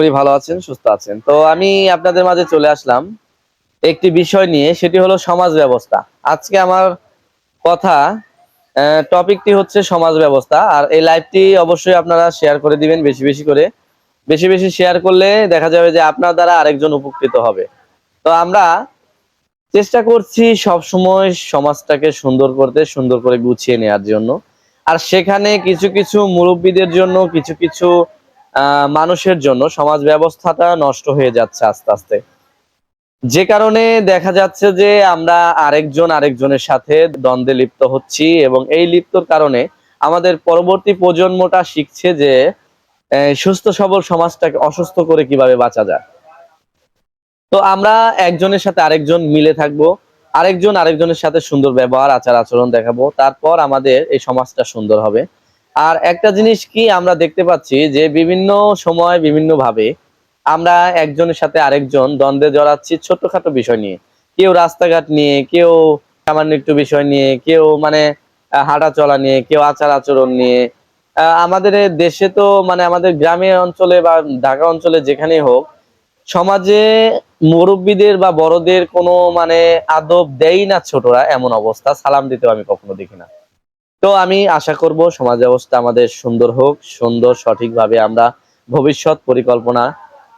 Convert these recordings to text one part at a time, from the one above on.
খুবই ভালো আছেন, সুস্থ আছেন। তো আমি আপনাদের মাঝে চলে আসলাম একটি বিষয় নিয়ে, সেটি হলো সমাজ ব্যবস্থা। আজকে আমার কথা টপিকটি হচ্ছে সমাজ ব্যবস্থা, আর এই লাইভটি অবশ্যই আপনারা শেয়ার করে দিবেন, বেশি বেশি করে। বেশি বেশি শেয়ার করলে দেখা যাবে যে আপনার দ্বারা আরেকজন উপকৃত হবে। তো আমরা চেষ্টা করছি সব সময় সমাজটাকে সুন্দর করতে, সুন্দর করে গুছিয়ে নেওয়ার জন্য। আর সেখানে কিছু কিছু মুরব্বীদের জন্য, কিছু কিছু মানুষের জন্য সমাজ ব্যবস্থাটা নষ্ট হয়ে যাচ্ছে আস্তে আস্তে। যে কারণে দেখা যাচ্ছে যে আমরা আরেকজন আরেকজনের সাথে দ্বন্দ্বে লিপ্ত হচ্ছি এবং এই লিপ্তর কারণে আমাদের পরবর্তী প্রজন্মটা শিখছে যে সুস্থ সবল সমাজটাকে অসুস্থ করে কীভাবে বাঁচা যায়। তো আমরা একজনের সাথে আরেকজন মিলে থাকব, আরেকজন আরেকজনের সাথে সুন্দর ব্যবহার, আচার আচরণ দেখাবো, তারপর আমাদের এই সমাজটা সুন্দর হবে। আর একটা জিনিস কি আমরা দেখতে পাচ্ছি যে বিভিন্ন সময় বিভিন্ন ভাবে আমরা একজনের সাথে আরেকজন দ্বন্দ্বে জড়াচ্ছি ছোটখাটো বিষয় নিয়ে। কেউ রাস্তাঘাট নিয়ে, কেউ সামান্য একটু বিষয় নিয়ে, কেউ মানে হাঁটা চলা নিয়ে, কেউ আচার আচরণ নিয়ে। আমাদের দেশে তো মানে আমাদের গ্রামের অঞ্চলে বা ঢাকা অঞ্চলে যেখানেই হোক, সমাজে মুরব্বীদের বা বড়দের কোনো মানে আদব দেই না ছোটরা এমন অবস্থা। সালাম দিতেও আমি কখনো দেখি না। তো আমি আশা করব সমাজ ব্যবস্থা আমাদের সুন্দর হোক, সুন্দর সঠিকভাবে আমরা ভবিষ্যৎ পরিকল্পনা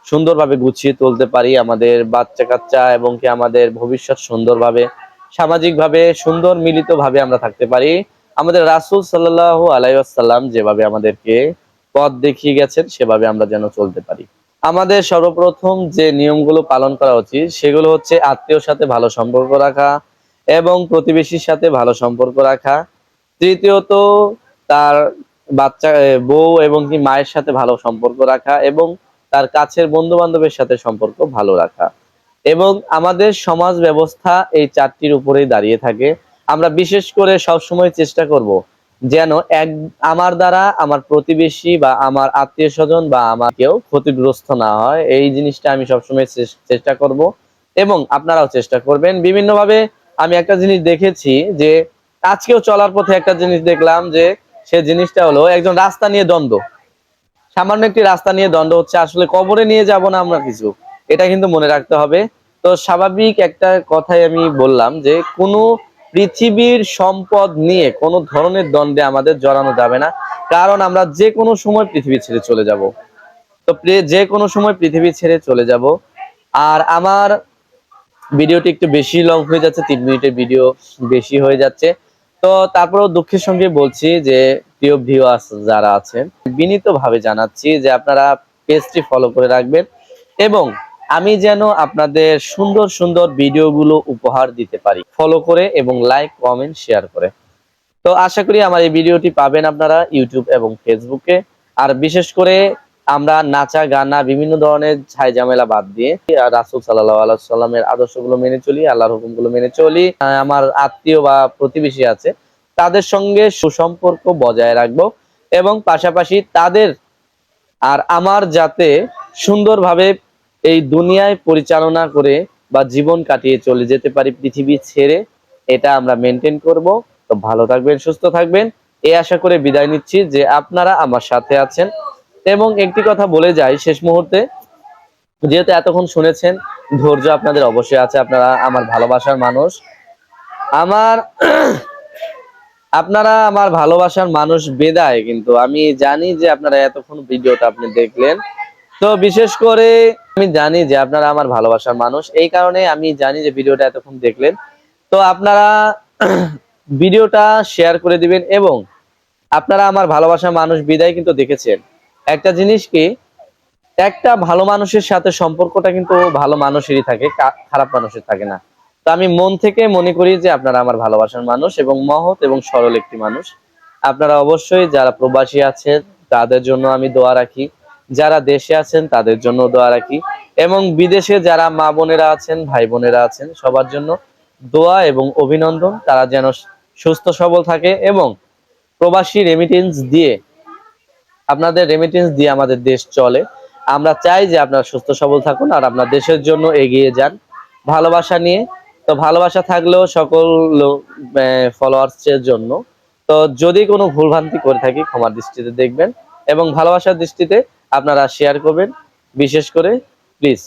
সুন্দরভাবে গুছিয়ে তুলতে পারি আমাদের বাচ্চা কাচ্চা এবং কি আমাদের ভবিষ্যৎ সুন্দরভাবে, সামাজিকভাবে সুন্দর মিলিতভাবে আমরা থাকতে পারি। আমাদের রাসূল সাল্লাল্লাহু আলাইহি ওয়াসাল্লাম যেভাবে আমাদেরকে পথ দেখিয়ে গেছেন, সেভাবে আমরা যেন চলতে পারি। আমাদের সর্বপ্রথম যে নিয়মগুলো পালন করা উচিত, সেগুলো হচ্ছে আত্মীয়র সাথে ভালো সম্পর্ক রাখা এবং প্রতিবেশীর সাথে ভালো সম্পর্ক রাখা। তৃতীয়ত তার বাচ্চা বউ এবং কি মায়ের সাথে ভালো সম্পর্ক রাখা এবং তার কাছের বন্ধু বান্ধবের সাথে সম্পর্ক ভালো রাখা। এবং আমাদের সমাজ ব্যবস্থা এই চারটির উপরেই দাঁড়িয়ে থাকে। আমরা বিশেষ করে সব সময় চেষ্টা করব যেন এক, আমার দ্বারা আমার প্রতিবেশী বা আমার আত্মীয় স্বজন বা আমার কেউ ক্ষতিগ্রস্ত না হয়। এই জিনিসটা আমি সবসময় চেষ্টা করব এবং আপনারাও চেষ্টা করবেন। বিভিন্নভাবে আমি একটা জিনিস দেখেছি যে আজকেও চলার পথে একটা জিনিস দেখলাম যে সে জিনিসটা হলো একজন রাস্তা নিয়ে দ্বন্দ্ব। সামান্য একটি রাস্তা নিয়ে দ্বন্দ্ব হচ্ছে, আসলে কবরে নিয়ে যাব না আমরা কিছু। এটা কিন্তু মনে রাখতে হবে। তো স্বাভাবিক একটা কথাই আমি বললাম যে কোনো পৃথিবীর সম্পদ নিয়ে কোনো ধরনের দ্বন্দ্বে আমাদের জড়ানো যাবে না। কারণ আমরা যে কোনো সময় পৃথিবী ছেড়ে চলে যাব। তো যে কোনো সময় পৃথিবী ছেড়ে চলে যাব। আর আমার ভিডিওটি একটু বেশি লং হয়ে যাচ্ছে, তিন মিনিটের ভিডিও বেশি হয়ে যাচ্ছে। তো তারপরেও দুঃখের সঙ্গে বলছি যে, প্রিয় ভিউয়ার্স যারা আছেন, বিনীতভাবে জানাচ্ছি যে আপনারা পেজটি ফলো করে রাখবেন এবং আমি যেন আপনাদের সুন্দর সুন্দর ভিডিওগুলো উপহার দিতে পারি। ফলো করে এবং লাইক কমেন্ট শেয়ার করে। তো আশা করি আমার এই ভিডিওটি পাবেন আপনারা ইউটিউব এবং ফেসবুকে আর বিশেষ করে আমরা নাচা, গানা, বিভিন্ন ধরনের ছাই ঝামেলা বাদ দিয়ে রাসুল সাল্লাহ আলাইসাল্লামের আদর্শগুলো মেনে চলি, আল্লাহর হুকুমগুলো মেনে চলি। আমার আত্মীয় বা প্রতিবেশী আছে, তাদের সঙ্গে সুসম্পর্ক বজায় রাখব এবং পাশাপাশি তাদের আর আমার যাতে সুন্দরভাবে এই দুনিয়ায় পরিচালনা করে বা জীবন কাটিয়ে চলে যেতে পারি পৃথিবী ছেড়ে, এটা আমরা মেনটেন করব। তো ভালো থাকবেন, সুস্থ থাকবেন। এই আশা করে বিদায় নিচ্ছি যে আপনারা আমার সাথে আছেন। এবং একটি কথা বলে যাই শেষ মুহূর্তে, যেহেতু এতক্ষণ শুনেছেন, ধৈর্য আপনাদের অবশ্যই আছে, আপনারা আমার ভালোবাসার মানুষ। আমার, আপনারা আমার ভালোবাসার মানুষ বেদায়, কিন্তু আমি জানি যে আপনারা এতক্ষণ ভিডিওটা আপনি দেখলেন। তো বিশেষ করে আমি জানি যে আপনারা আমার ভালোবাসার মানুষ, এই কারণে আমি জানি যে ভিডিওটা এতক্ষণ দেখলেন। তো আপনারা ভিডিওটা শেয়ার করে দিবেন এবং আপনারা আমার ভালোবাসার মানুষ বিদায় কিন্তু দেখেছেন। একটা জিনিস কি, একটা ভালো মানুষের সাথে সম্পর্কটা কিন্তু ভালো মানুষেরই থাকে খারাপ মানুষের থাকে না। তো আমি মন থেকে মনে করি যে আপনারা আমার ভালোবাসার মানুষ এবং মহৎ এবং সরল একটি মানুষ। আপনারা অবশ্যই যারা প্রবাসী আছেন, তাদের জন্য আমি দোয়া রাখি। যারা দেশে আছেন, তাদের জন্য দোয়া রাখি। এবং বিদেশে যারা মা বোনেরা আছেন, ভাই বোনেরা আছেন, সবার জন্য দোয়া এবং অভিনন্দন। তারা যেন সুস্থ সবল থাকে এবং প্রবাসী রেমিটেন্স দিয়ে আপনাদের রেমিটেন্স দিয়ে আমাদের দেশ চলে। আমরা চাই যে আপনারা সুস্থ, সবল থাকুন আর আপনার দেশের জন্য এগিয়ে যান। ভালোবাসা নিয়ে। তো ভালোবাসা থাকলেও সকল ফলোয়ার্স এর জন্য। তো যদি কোনো ভুলভ্রান্তি করে থাকি, ক্ষমার দৃষ্টিতে দেখবেন এবং ভালোবাসার দৃষ্টিতে আপনারা শেয়ার করবেন। বিশেষ করে প্লিজ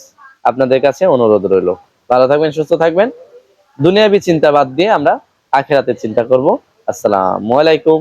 আপনাদের কাছে অনুরোধ রইল। ভালো থাকবেন, সুস্থ থাকবেন। দুনিয়াবি চিন্তা বাদ দিয়ে আমরা আখেরাতের চিন্তা করব। আসসালামু আলাইকুম।